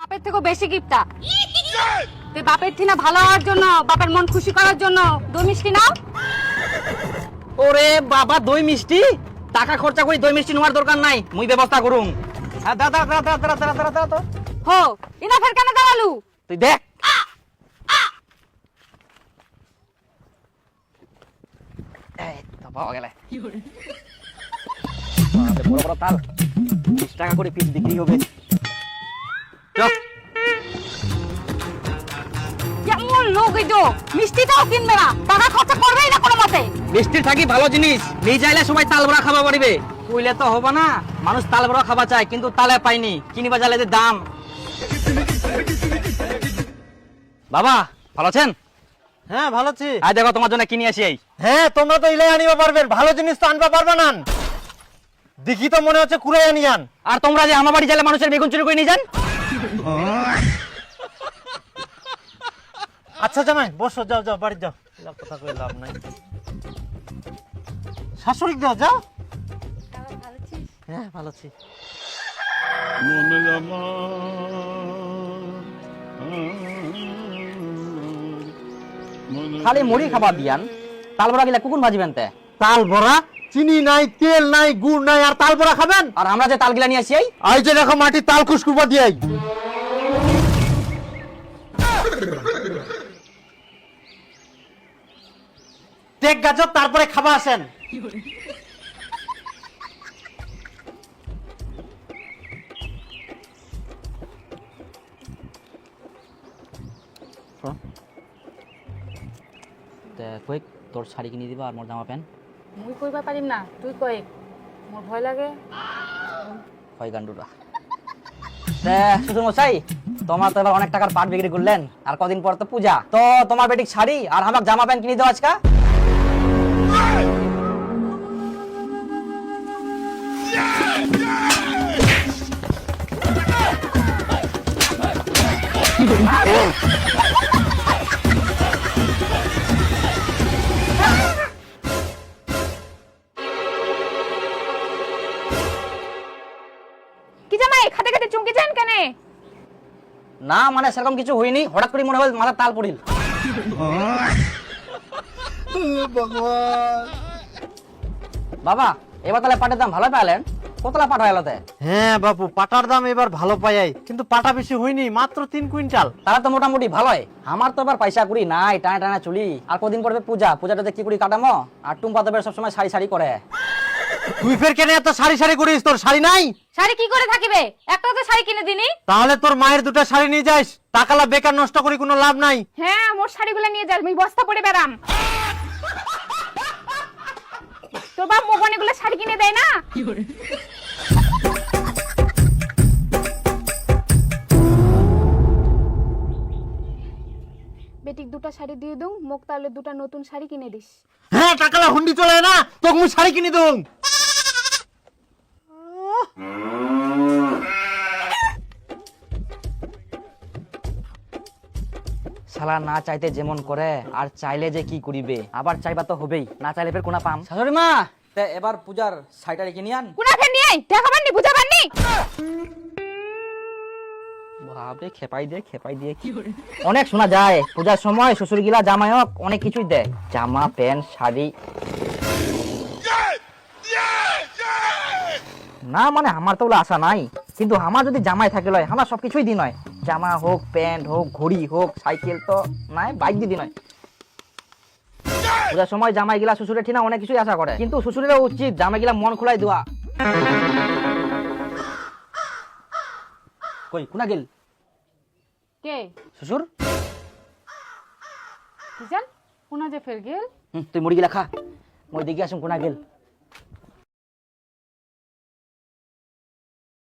বাপের থেকেও বেশি গিফটটা। তুই বাপের থিনা ভালো হওয়ার জন্য বাপের মন খুশি করার জন্য দই মিষ্টি নাও। ওরে বাবা দই মিষ্টি? টাকা খরচা করে দই মিষ্টি নেওয়ার দরকার নাই। মুই ব্যবস্থা করুম। দাদা দাদা দাদা দাদা দাদা দাদা হো ইনা ফের কেন দাঁড়ালু। তুই দেখ। এই তো পাওয়া গেলে। বাপরে, বড় বড় তাল। বিশ টাকা করে পিস বিক্রি হবে। কেমন লোক এই তো? মিষ্টিটাও কিনবে না। টাকা খরচা করবেই না কোনো মতে। মিষ্টির থাকি ভালো জিনিস। নিয়ে যাইলে সবাই তাল বড়া খাবা পারিবে কইলে তো হবে না। মানুষ তাল বড়া খাবা চায় কিন্তু তালে পাইনি। কিনিবা জালে যে দাম। বাবা ভালো আছেন? হ্যাঁ ভালো আছি। আয় দেখো তোমার জন্য কিনে আসি হ্যাঁ তোমরা তো ইলাই আনিবা পারবেন ভালো জিনিস তো আনবা পারবে না। দেখি তো মনে হচ্ছে কুড়াই আনিয়ান। আর তোমরা যে আমার বাড়ি গেলে মানুষের বেগুন চুরি করে নিয়ে যান? আচ্ছা জামাই বসো যাও যাও বাড়ি যাও। কথা কই লাভ নাই। শাশুড়ি দাও যাও। হ্যাঁ ভালো আছি। খালি মুড়ি খাবার দিয়ান তাল বড়া গিলা কুকুন ভাজিবেন তে? তাল বড়া চিনি নাই তেল নাই গুড় নাই আর তাল বড়া খাবেন? আর আমরা যে তাল গিলা নিয়ে আসি আই যে দেখো মাটি তাল খুশকুবা দিয়াই টেক গাজর তারপরে খাবা আসেন। তে তোর শাড়ি কিনে দিবা আর মোর জামা প্যান্ট। মুই কইবা পারিম না, তুই কই মোর ভয় লাগে। হয় গান্ডুরা শ্বশুর মশাই তোমার তো এবার অনেক টাকার পাট বিক্রি করলেন আর কদিন পর তো পূজা। তো তোমার বেটিক শাড়ি আর আমার জামা প্যান্ট কিনে দাও আজকা। কি জামাই খাতে খাতে চুমকি যান কেন? না মানে সেরকম কিছু হয়নি হঠাৎ করে মনে হয় মাথার তাল পড়িল। বাবা এবার তাহলে পাটের দাম ভালো পেলেন কতলা হয়ে গেলতে হ্যাঁ বাপু পাটার দাম এবার ভালো পাই কিন্তু পাটা বেশি হয়নি মাত্র তিন কুইন্টাল। তারা তো মোটামুটি ভালোই। আমার তো এবার পয়সা করি নাই টানা টানা চুলি। আর কদিন পরে পূজা পূজাটাতে কি করি কাটামো? আর টুম্পা তো সবসময় শাড়ি শাড়ি করে। তুই ফের কেন এত সারি সারি করিস? তোর শাড়ি নাই? শাড়ি কি করে থাকিবে? একটা তো শাড়ি কিনে দিনি। তাহলে তোর মায়ের দুটো শাড়ি নিয়ে যাস। টাকালা বেকার নষ্ট করি কোনো লাভ নাই। হ্যাঁ মোর শাড়িগুলো নিয়ে যাস আমি বস্তা পরে বেরাম তোর বাপ মোগনেগুলো শাড়ি কিনে দেয় না? বেটিক দুটা শাড়ি দিয়ে দুম মোক তাহলে দুটা নতুন শাড়ি কিনে দিস। হ্যাঁ টাকালা হুন্ডি চলে না তোকে শাড়ি কিনে দেবো শালা না চাইতে যেমন করে আর চাইলে যে কি করিবে? আবার চাইবা তো হবেই না চাইলে ফের কোনা পাম? শাশুড়ি মা! তে এবার পূজার শাড়িটা রেখে নিয়ে আন। কুনা ফের নিয়ে দেখাবার নি বুঝাবার নি বাপরে খেপাই দিয়ে খেপাই দিয়ে কি অনেক শোনা যায় পূজার সময় শ্বশুর গিলা জামাই হোক অনেক কিছুই দেয়। জামা প্যান্ট শাড়ি। না মানে আমার তো ওগুলো আশা নাই। কিন্তু আমার যদি জামাই থাকে লয় আমার সবকিছুই দিন হয়। জামা হোক প্যান্ট হোক ঘড়ি হোক সাইকেল তো নাই বাইক দিয়ে দিন পূজার সময় জামাই গিলা শ্বশুরের ঠিনা অনেক কিছুই আশা করে। কিন্তু শ্বশুরেরও উচিত জামাই গিলা মন খোলাই দেওয়া। কই কোনা গেল? কে? শ্বশুর? কি জান কোনা যে ফের গেল? তুই মুড়ি গিলা খা। মই দেখি আসুন কোনা গেল।